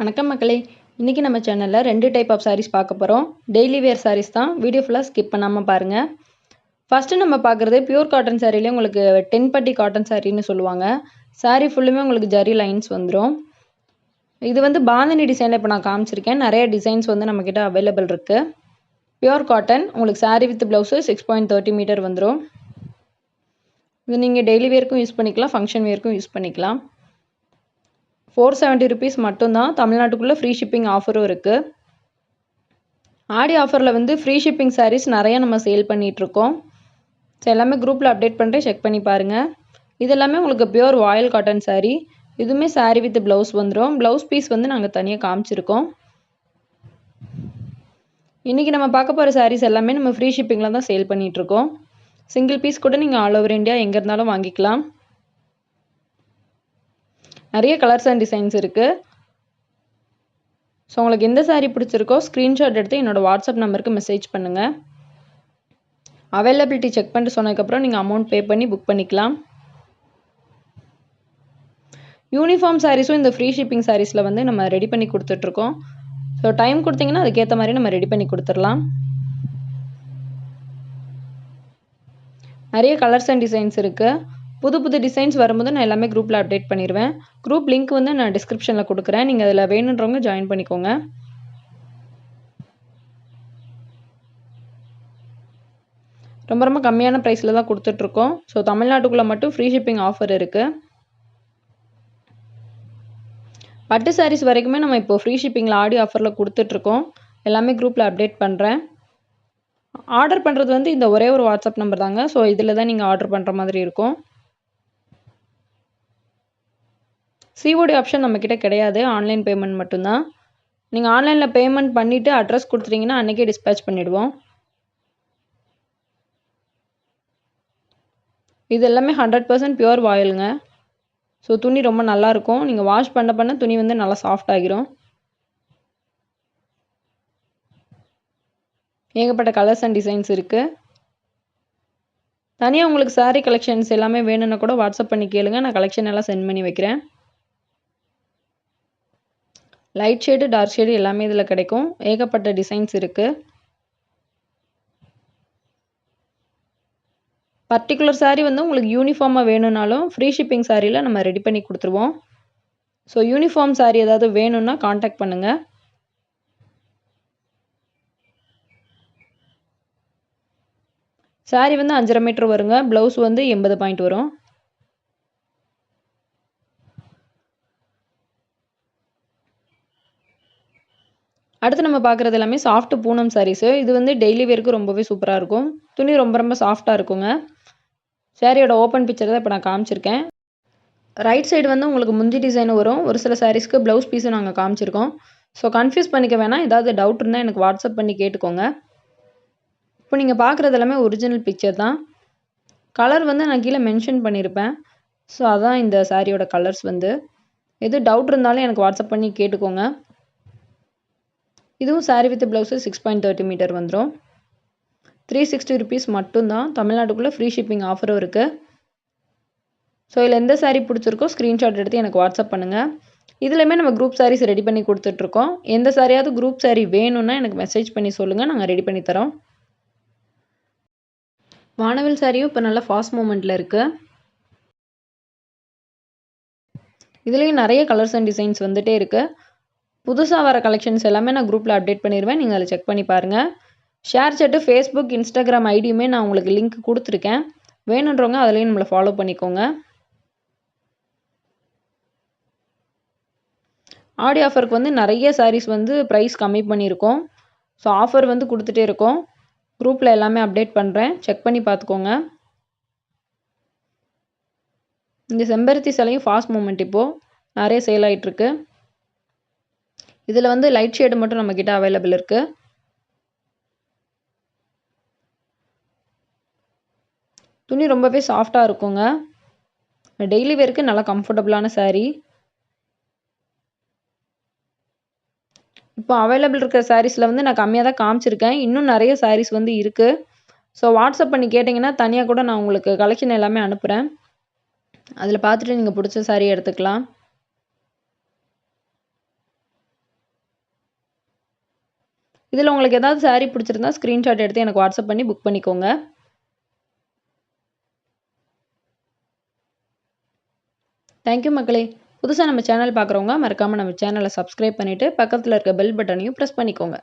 வணக்கம் மக்களே. இன்றைக்கி நம்ம சேனலில் ரெண்டு டைப் ஆஃப் சாரீஸ் பார்க்க போகிறோம் டெய்லி வேர் சாரீஸ் தான். வீடியோ ஃபுல்லாக ஸ்கிப் பண்ணாமல் பாருங்கள் ஃபஸ்ட்டு நம்ம பார்க்குறது பியூர் காட்டன் சாரிலே உங்களுக்கு டென் பட்டி காட்டன் சாரின்னு சொல்லுவாங்க. சாரீ ஃபுல்லுமே உங்களுக்கு ஜரி லைன்ஸ் வந்துடும் இது வந்து பாந்தினி டிசைனில் இப்போ நான் காமிச்சிருக்கேன். நிறைய டிசைன்ஸ் வந்து நம்மக்கிட்ட அவைலபிள் இருக்குது பியூர் காட்டன் உங்களுக்கு sari with blouse six point thirty metre வந்துடும் இது நீங்கள் டெய்லி வேர்க்கும் யூஸ் பண்ணிக்கலாம் ஃபங்க்ஷன் வேர்க்கும் யூஸ் பண்ணிக்கலாம். ஃபோர் செவன்ட்டி ருபீஸ் மட்டும்தான். தமிழ்நாட்டுக்குள்ளே ஃப்ரீ ஷிப்பிங் ஆஃபரும் இருக்குது ஆடி ஆஃபரில் வந்து ஃப்ரீ ஷிப்பிங் சாரீஸ் நிறைய நம்ம சேல் பண்ணிகிட்ருக்கோம் ஸோ எல்லாமே குரூப்பில் அப்டேட் பண்ணுறேன் செக் பண்ணி பாருங்கள் இது எல்லாமே உங்களுக்கு பியூர் வாயில் காட்டன் சாரீ இதுவுமே சாரீ வித் ப்ளவுஸ் வந்துடும் ப்ளவுஸ் பீஸ் வந்து நாங்கள் தனியாக காமிச்சிருக்கோம். இன்றைக்கி நம்ம பார்க்க போகிற சாரீஸ் எல்லாமே நம்ம ஃப்ரீ ஷிப்பிங்கில் தான் சேல் பண்ணிகிட்ருக்கோம் சிங்கிள் பீஸ் கூட நீங்கள் ஆல் ஓவர் இந்தியா எங்கே இருந்தாலும் வாங்கிக்கலாம். நிறைய கலர்ஸ் அண்ட் டிசைன்ஸ் இருக்குது ஸோ உங்களுக்கு எந்த சாரீ பிடிச்சிருக்கோ ஸ்க்ரீன்ஷாட் எடுத்து என்னோடய வாட்ஸ்அப் நம்பருக்கு மெசேஜ் பண்ணுங்கள் அவைலபிலிட்டி செக் பண்ணிட்டு சொன்னதுக்கப்புறம் நீங்கள் அமௌண்ட் பே பண்ணி புக் பண்ணிக்கலாம். யூனிஃபார்ம் சாரீஸும் இந்த ஃப்ரீ ஷிப்பிங் சாரீஸில் வந்து நம்ம ரெடி பண்ணி கொடுத்துட்ருக்கோம். ஸோ டைம் கொடுத்தீங்கன்னா அதுக்கேற்ற மாதிரி நம்ம ரெடி பண்ணி கொடுத்துடலாம். நிறைய கலர்ஸ் அண்ட் டிசைன்ஸ் இருக்குது புது புது டிசைன்ஸ் வரும்போது நான் எல்லாமே குரூப்பில் அப்டேட் பண்ணிடுவேன் குரூப் லிங்க் வந்து நான் டிஸ்கிரிப்ஷனில் கொடுக்குறேன். நீங்கள் அதில் வேணுன்றவங்க ஜாயின் பண்ணிக்கோங்க. ரொம்ப ரொம்ப கம்மியான ப்ரைஸில் தான் கொடுத்துட்ருக்கோம். ஸோ தமிழ்நாட்டுக்குள்ளே மட்டும் ஃப்ரீ ஷிப்பிங் ஆஃபர் இருக்குது பட்டு சாரீஸ் வரைக்குமே நம்ம இப்போ ஃப்ரீ ஷிப்பிங்கில் ஆடி ஆஃபரில் கொடுத்துட்ருக்கோம். எல்லாமே குரூப்பில் அப்டேட் பண்ணுறேன் ஆர்டர் பண்ணுறது வந்து இந்த ஒரே ஒரு வாட்ஸ்அப் நம்பர் தாங்க. ஸோ இதில் தான் நீங்கள் ஆர்டர் பண்ணுற மாதிரி இருக்கும். சிஓடி ஆப்ஷன் நம்மக்கிட்ட கிடையாது. ஆன்லைன் பேமெண்ட் மட்டும்தான். நீங்கள் ஆன்லைனில் பேமெண்ட் பண்ணிவிட்டு அட்ரஸ் கொடுத்துட்டீங்கன்னா அன்றைக்கே டிஸ்பேச் பண்ணிவிடுவோம் இது எல்லாமே ஹண்ட்ரட் பர்சன்ட் பியூர் வாயிலுங்க. ஸோ துணி ரொம்ப நல்லாயிருக்கும் நீங்கள் வாஷ் பண்ண பண்ண துணி வந்து நல்லா சாஃப்ட் ஆகிரும். ஏகப்பட்ட கலர்ஸ் அண்ட் டிசைன்ஸ் இருக்குது தனியாக உங்களுக்கு சாரீ கலெக்ஷன்ஸ் எல்லாமே வேணும்னா கூட வாட்ஸ்அப் பண்ணி கேளுங்க. நான் கலெக்ஷன் எல்லாம் சென்ட் பண்ணி வைக்கிறேன். லைட் ஷேடு டார்க் ஷேடு எல்லாமே இதில் கிடைக்கும். ஏகப்பட்ட டிசைன்ஸ் இருக்குது பர்டிகுலர் சாரீ வந்து உங்களுக்கு யூனிஃபார்மாக வேணும்னாலும் ஃப்ரீ ஷிப்பிங் சாரியில் நம்ம ரெடி பண்ணி கொடுத்துருவோம். ஸோ யூனிஃபார்ம் சாரீ ஏதாவது வேணும்னா காண்டாக்ட் பண்ணுங்கள் சாரீ வந்து அஞ்சரை மீட்ரு வருங்க. ப்ளவுஸ் வந்து எண்பது பாயிண்ட் வரும். அடுத்து நம்ம பார்க்குறது எல்லாமே சாஃப்ட் பூனம் சாரீஸு இது வந்து டெய்லி வேருக்கு ரொம்பவே சூப்பராக இருக்கும். துணி ரொம்ப ரொம்ப சாஃப்டாக இருக்குங்க. சாரியோட ஓப்பன் பிக்சர் தான் இப்போ நான் காமிச்சிருக்கேன். ரைட் சைடு வந்து உங்களுக்கு முந்தி டிசைன் வரும். ஒரு சில சாரீஸ்க்கு ப்ளவுஸ் பீஸும் நாங்கள் காமிச்சிருக்கோம். ஸோ கன்ஃபியூஸ் பண்ணிக்க வேணாம். ஏதாவது டவுட் இருந்தால் எனக்கு வாட்ஸ்அப் பண்ணி கேட்டுக்கோங்க. இப்போ நீங்கள் பார்க்குறது எல்லாமே ஒரிஜினல் பிக்சர் தான். கலர் வந்து நான் கீழே மென்ஷன் பண்ணியிருப்பேன் ஸோ அதான் இந்த சாரியோட கலர்ஸ் வந்து. எது டவுட் இருந்தாலும் எனக்கு வாட்ஸ்அப் பண்ணி கேட்டுக்கோங்க. இதுவும் sari with blouse six point thirty metre வந்துடும் த்ரீ சிக்ஸ்டி ருபீஸ் மட்டும்தான். தமிழ்நாட்டுக்குள்ளே ஃப்ரீ ஷிப்பிங் ஆஃபரும் இருக்குது ஸோ இதில் எந்த சாரீ பிடிச்சிருக்கோ ஸ்க்ரீன்ஷாட் எடுத்து எனக்கு வாட்ஸ்அப் பண்ணுங்கள் இதுலையுமே நம்ம குரூப் சாரீஸ் ரெடி பண்ணி கொடுத்துட்ருக்கோம். எந்த சாரியாவது குரூப் சாரீ வேணும்னா எனக்கு மெசேஜ் பண்ணி சொல்லுங்கள் நாங்கள் ரெடி பண்ணி தரோம். வானவில் சாரியும் இப்போ நல்லா ஃபாஸ்ட் மூமெண்ட்டில் இருக்குது இதுலேயும் நிறைய கலர்ஸ் அண்ட் டிசைன்ஸ் வந்துகிட்டே இருக்குது புதுசாக வர கலெக்ஷன்ஸ் எல்லாமே நான் குரூப்பில் அப்டேட் பண்ணிடுவேன் நீங்கள் அதில் செக் பண்ணி பாருங்கள் ஷேர் சேட்டு ஃபேஸ்புக் இன்ஸ்டாகிராம் ஐடியுமே நான் உங்களுக்கு லிங்க் கொடுத்துருக்கேன். வேணுன்றவங்க அதுலேயும் நம்மளை ஃபாலோ பண்ணிக்கோங்க. ஆடி ஆஃபருக்கு வந்து நிறைய சாரீஸ் வந்து ப்ரைஸ் கம்மி பண்ணியிருக்கோம். ஸோ ஆஃபர் வந்து கொடுத்துட்டே இருக்கோம். குரூப்பில் எல்லாமே அப்டேட் பண்ணுறேன் செக் பண்ணி பார்த்துக்கோங்க. இந்த செம்பருத்தி சிலையும் ஃபாஸ்ட் மூமெண்ட் இப்போது நிறைய சேல் ஆகிட்டுருக்கு இதில் வந்து லைட் ஷேடு மட்டும் நம்மக்கிட்ட அவைலபிள் இருக்குது துணி ரொம்பவே சாஃப்டாக இருக்குங்க. டெய்லி வேருக்கு நல்லா கம்ஃபர்டபுளான சாரீ இப்போ அவைலபிள் இருக்கிற சாரீஸில் வந்து நான் கம்மியாக தான் காமிச்சிருக்கேன். இன்னும் நிறைய சாரீஸ் வந்து இருக்குது ஸோ வாட்ஸ்அப் பண்ணி கேட்டிங்கன்னா தனியாக கூட நான் உங்களுக்கு கலெக்ஷன் எல்லாமே அனுப்புகிறேன் அதில் பார்த்துட்டு நீங்கள் பிடிச்ச சாரீ எடுத்துக்கலாம். இதில் உங்களுக்கு ஏதாவது சாரீ பிடிச்சிருந்தா ஸ்க்ரீன்ஷாட் எடுத்து எனக்கு வாட்ஸ்அப் பண்ணி புக் பண்ணிக்கோங்க. தேங்க்யூ மக்களே. புதுசாக நம்ம சேனல் பார்க்குறவங்க மறக்காமல் நம்ம சேனலை சப்ஸ்கிரைப் பண்ணிவிட்டு பக்கத்தில் இருக்க பெல் பட்டனையும் ப்ரெஸ் பண்ணிக்கோங்க.